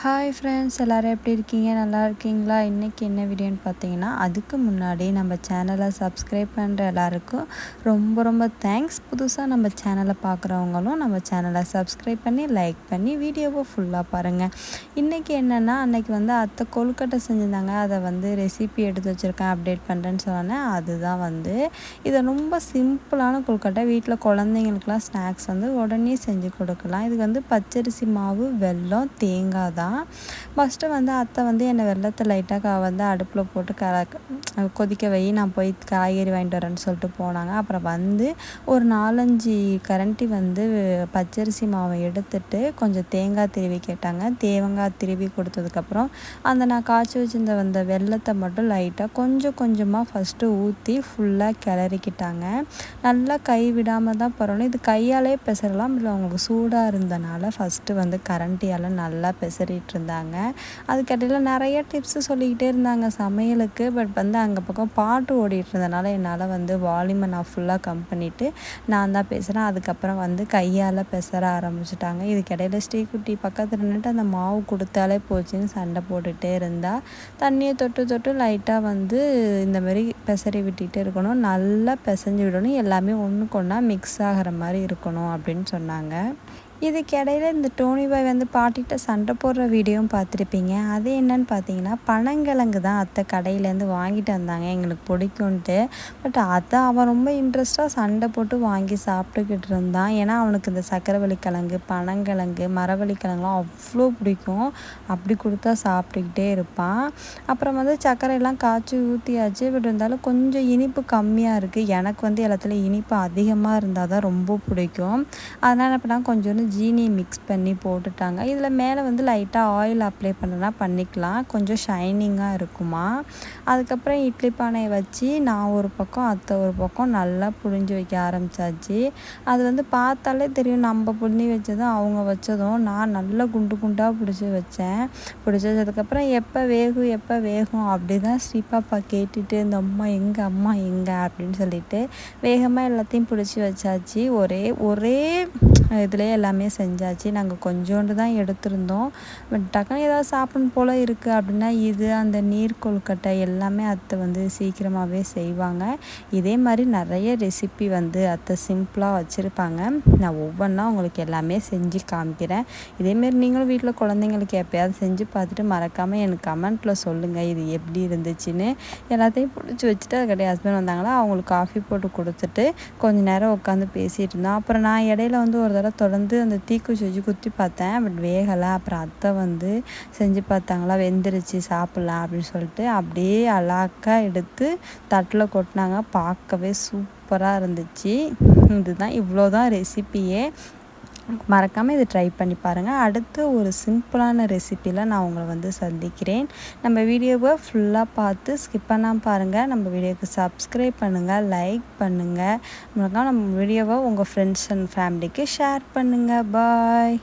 Hi friends எல்லோரும் எப்படி இருக்கீங்க? நல்லா இருக்கீங்களா? இன்றைக்கி என்ன வீடியோன்னு பார்த்தீங்கன்னா அதுக்கு முன்னாடி நம்ம சேனலை சப்ஸ்கிரைப் பண்ணுற எல்லாருக்கும் ரொம்ப ரொம்ப தேங்க்ஸ் புதுசாக நம்ம சேனலை பார்க்குறவங்களும் நம்ம சேனலை சப்ஸ்கிரைப் பண்ணி லைக் பண்ணி வீடியோவை ஃபுல்லாக பாருங்கள் இன்றைக்கி என்னென்னா அன்றைக்கி வந்து அத்தை கொழுக்கட்டை செஞ்சுருந்தாங்க. அதை வந்து ரெசிபி எடுத்து வச்சுருக்கேன் அப்டேட் பண்ணுறேன்னு சொன்னேன். அதுதான் வந்து இதை ரொம்ப சிம்பிளான கொழுக்கட்டை. வீட்டில் குழந்தைங்களுக்குலாம் ஸ்நாக்ஸ் வந்து உடனே செஞ்சு கொடுக்கலாம். இதுக்கு வந்து பச்சரிசி மாவு வெல்லம் தேங்காய் தான். தான் ஃபஸ்ட்டு வந்து அத்தை வந்து என்னை வெள்ளத்தை லைட்டாக வந்து அடுப்பில் போட்டு க கொதிக்க வை நான் போய் காய்கறி வாங்கிட்டு வரேன்னு சொல்லிட்டு போனாங்க. அப்புறம் வந்து ஒரு நாலஞ்சு கரண்டி வந்து பச்சரிசி மாவை எடுத்துட்டு கொஞ்சம் தேங்காய் திருவி கேட்டாங்க. தேங்காய் திருவி கொடுத்ததுக்கப்புறம் அந்த நான் காய்ச்சி வச்சிருந்த வந்த வெள்ளத்தை மட்டும் லைட்டாக கொஞ்சம் கொஞ்சமாக ஃபஸ்ட்டு ஊற்றி ஃபுல்லாக கிளறிக்கிட்டாங்க. நல்லா கை விடாமல் தான் பரவணும். இது கையாலே பெசரலாம் இல்லை அவங்களுக்கு சூடாக இருந்தனால ஃபஸ்ட்டு வந்து கரண்டியால் நல்லா பெசறி சொல்லிகிட்டு இருந்தாங்க அதுக்கடையில் நிறைய டிப்ஸு சொல்லிக்கிட்டே இருந்தாங்க சமையலுக்கு. பட் வந்து அங்கே பக்கம் பாட்டு ஓடிட்டு இருந்தனால என்னால் வந்து வால்யூமை நான் ஃபுல்லாக கம் பண்ணிவிட்டு நான் தான் பேசுகிறேன் அதுக்கப்புறம் வந்து கையால் பெசர ஆரம்பிச்சிட்டாங்க. இதுக்கிடையில் ஸ்ரீகுட்டி பக்கத்தில் நின்றுட்டு அந்த மாவு கொடுத்தாலே போச்சுன்னு சண்டை போட்டுகிட்டே இருந்தால் தண்ணியை தொட்டு தொட்டு லைட்டாக வந்து இந்த மாதிரி பெசரி விட்டுகிட்டே இருக்கணும். நல்லா பிசைஞ்சு விடணும். எல்லாமே ஒன்றுக்கு ஒன்றா மிக்ஸ் ஆகிற மாதிரி இருக்கணும் அப்படின்னு சொன்னாங்க. இதுக்கிடையில் இந்த டோனி பாய் வந்து பாட்டிகிட்ட சண்டை போடுற வீடியோவும் பார்த்துருப்பீங்க. அது என்னன்னு பார்த்தீங்கன்னா பனங்கிழங்கு தான் அத்தை கடையிலேருந்து வாங்கிட்டு வந்தாங்க எங்களுக்கு பிடிக்கும்ன்ட்டு. பட் அதை அவன் ரொம்ப இன்ட்ரெஸ்ட்டாக சண்டை போட்டு வாங்கி சாப்பிட்டுக்கிட்டு இருந்தான். ஏன்னா அவனுக்கு இந்த சக்கரவள்ளி கிழங்கு பனங்கிழங்கு மரவள்ளி கிழங்குலாம் அவ்வளோ பிடிக்கும். அப்படி கொடுத்தா சாப்பிட்டுக்கிட்டே இருப்பான். அப்புறம் வந்து சர்க்கரையெல்லாம் காய்ச்சி ஊற்றியாச்சு பட் இருந்தாலும் கொஞ்சம் இனிப்பு கம்மியாக இருக்குது எனக்கு வந்து எல்லாத்துலேயும் இனிப்பு அதிகமாக இருந்தால் தான் ரொம்ப பிடிக்கும். அதனால் இப்போ நான் கொஞ்சோண்டு ஜீனி மிக்ஸ் பண்ணி போட்டுட்டாங்க. இதில் மேலே வந்து லைட்டாக ஆயில் அப்ளை பண்ணுறனா பண்ணிக்கலாம். கொஞ்சம் ஷைனிங்காக இருக்குமா? அதுக்கப்புறம் இட்லி பானையை வச்சு நான் ஒரு பக்கம் அத்தை ஒரு பக்கம் நல்லா புழிஞ்சு வைக்க ஆரம்பித்தாச்சு அது வந்து பார்த்தாலே தெரியும் நம்ம புழிஞ்சு வச்சதும் அவங்க வச்சதும் நான் நல்லா குண்டு குண்டாக பிடிச்சி வச்சேன். பிடிச்சி வச்சதுக்கப்புறம் எப்போ வேகும் எப்போ வேகும் அப்படி தான் ஸ்ரீபாப்பா கேட்டுட்டு இந்த அம்மா எங்கே அம்மா எங்கே அப்படின்னு சொல்லிட்டு வேகமாக எல்லாத்தையும் பிடிச்சி வச்சாச்சு. ஒரே ஒரே இதுலேயே எல்லாமே எல்லாமே செஞ்சாச்சு. நாங்கள் கொஞ்சோண்டு தான் எடுத்திருந்தோம். பட் டக்குனு ஏதாவது சாப்பிடணும் போல் இருக்குது அப்படின்னா இது அந்த நீர் கொழுக்கட்டை எல்லாமே அத்தை வந்து சீக்கிரமாகவே செய்வாங்க. இதே மாதிரி நிறைய ரெசிபி வந்து அத்தை சிம்பிளாக வச்சுருப்பாங்க. நான் ஒவ்வொன்றா உங்களுக்கு எல்லாமே செஞ்சு காமிக்கிறேன். இதேமாரி நீங்களும் வீட்டில் குழந்தைங்களுக்கு எப்போயாவது செஞ்சு பார்த்துட்டு மறக்காமல் எனக்கு கமெண்ட்டில் சொல்லுங்கள் இது எப்படி இருந்துச்சுன்னு. எல்லாத்தையும் பிடிச்சி வச்சுட்டு அதுக்கடைய ஹஸ்பண்ட் வந்தாங்களா அவங்களுக்கு காஃபி போட்டு கொடுத்துட்டு கொஞ்சம் நேரம் உட்காந்து பேசிகிட்டு இருந்தோம். அப்புறம் நான் இடையில வந்து ஒரு தடவை தொடர்ந்து அந்த தீக்குச்சி வச்சு குத்தி பார்த்தேன். பட் வேகலை. அப்புறம் அத்தை வந்து செஞ்சு பார்த்தாங்களா? வெந்துருச்சு சாப்பிட்லாம் அப்படின்னு சொல்லிட்டு அப்படியே அழகாக எடுத்து தட்டில் கொட்டினாங்க. பார்க்கவே சூப்பராக இருந்துச்சு. இதுதான் இவ்வளோ தான் ரெசிப்பியே மறக்காமல் இதை ட்ரை பண்ணி பாருங்கள் அடுத்து ஒரு சிம்பிளான ரெசிப்பியில் நான் உங்களை வந்து சந்திக்கிறேன். நம்ம வீடியோவை ஃபுல்லாக பார்த்து ஸ்கிப் பண்ணாமல் பாருங்கள் நம்ம வீடியோவுக்கு சப்ஸ்கிரைப் பண்ணுங்கள் லைக் பண்ணுங்கள் மறக்காமல் நம்ம வீடியோவை உங்கள் ஃப்ரெண்ட்ஸ் அண்ட் ஃபேமிலிக்கு ஷேர் பண்ணுங்கள் பாய்